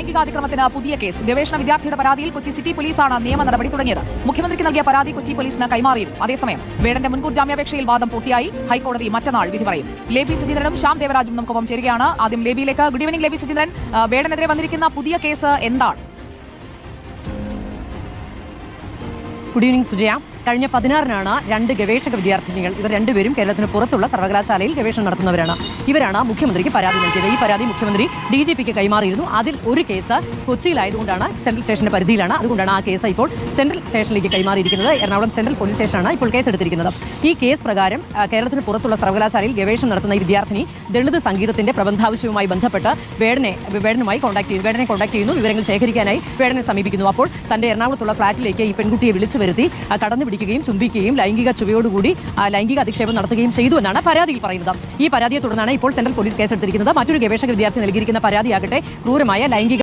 ലൈംഗികാതിക്രമത്തിന് പുതിയ കേസ്. ഗവേഷണ വിദ്യാർത്ഥിയുടെ പരാതിയിൽ കൊച്ചി സിറ്റി പോലീസാണ് നിയമ നടപടി തുടങ്ങിയത്. മുഖ്യമന്ത്രിക്ക് നൽകിയ പരാതി കൊച്ചി പോലീസിന് കൈമാറിയും അതേസമയം വേടന്റെ മുൻകൂർ ജാമ്യാപേക്ഷയിൽ വാദം പൂർത്തിയായി. ഹൈക്കോടതി മറ്റന്നാൾ വിധി പറയും. ലേബി സജീന്ദ്രനും ശ്യാം ദേവരാജും നമുക്കൊപ്പം ചേരുകയാണ്. ആദ്യം ലേബിയിലേക്ക്. ഗുഡ് ഈവനിംഗ് ലേബി സജീന്ദ്രൻ വേടനെതിരെ വന്നിരിക്കുന്ന പുതിയ കേസ് എന്താണ്? Good evening Sujaya. കഴിഞ്ഞ പതിനാറിനാണ് രണ്ട് ഗവേഷക വിദ്യാർത്ഥിനികൾ ഇവർ രണ്ടുപേരും കേരളത്തിന് പുറത്തുള്ള സർവകലാശാലയിൽ ഗവേഷണം നടത്തുന്നവരാണ്. ഇവരാണ് മുഖ്യമന്ത്രിക്ക് പരാതി നൽകിയത്. ഈ പരാതി മുഖ്യമന്ത്രി ഡി ജി പിക്ക് കൈമാറിയിരുന്നു. അതിൽ ഒരു കേസ് കൊച്ചിയിലായതുകൊണ്ടാണ് സെൻട്രൽ സ്റ്റേഷന്റെ പരിധിയിലാണ്. അതുകൊണ്ടാണ് ആ കേസ് ഇപ്പോൾ സെൻട്രൽ സ്റ്റേഷനിലേക്ക് കൈമാറിയിരിക്കുന്നത്. എറണാകുളം സെൻട്രൽ പോലീസ് സ്റ്റേഷനാണ് ഇപ്പോൾ കേസ് എടുത്തിരിക്കുന്നത് ഈ കേസ് പ്രകാരം കേരളത്തിന് പുറത്തുള്ള സർവകലാശാലയിൽ ഗവേഷണം നടത്തുന്ന ഈ വിദ്യാർത്ഥിനി ദളിത് സംഗീതത്തിന്റെ പ്രബന്ധാവശ്യവുമായി ബന്ധപ്പെട്ട് വേടനെ വേടനുമായി കോൺടാക്ട് ചെയ്തു വേടനെ കോൺടാക്ട് ചെയ്യുന്നു. വിവരങ്ങൾ ശേഖരിക്കാനായി വേടനെ സമീപിക്കുന്നു. അപ്പോൾ തന്റെ എറണാകുളത്തുള്ള ഫ്ളാറ്റിലേക്ക് ഈ പെൺകുട്ടിയെ വിളിച്ചു വരുത്തി കടന്നു പിടിക്കുകയും ചുംബിക്കുകയും ലൈംഗിക ചുവയോടുകൂടി ലൈംഗിക അധിക്ഷേപം നടത്തുകയും ചെയ്തു എന്നാണ് പരാതിയിൽ പറയുന്നത്. ഈ പരാതിയെ തുടർന്നാണ് ഇപ്പോൾ സെൻട്രൽ പോലീസ് കേസെടുത്തിരിക്കുന്നത്. മറ്റൊരു ഗവേഷക വിദ്യാർത്ഥി നൽകിയിരിക്കുന്ന പരാതിയാകട്ടെ ക്രൂരമായ ലൈംഗിക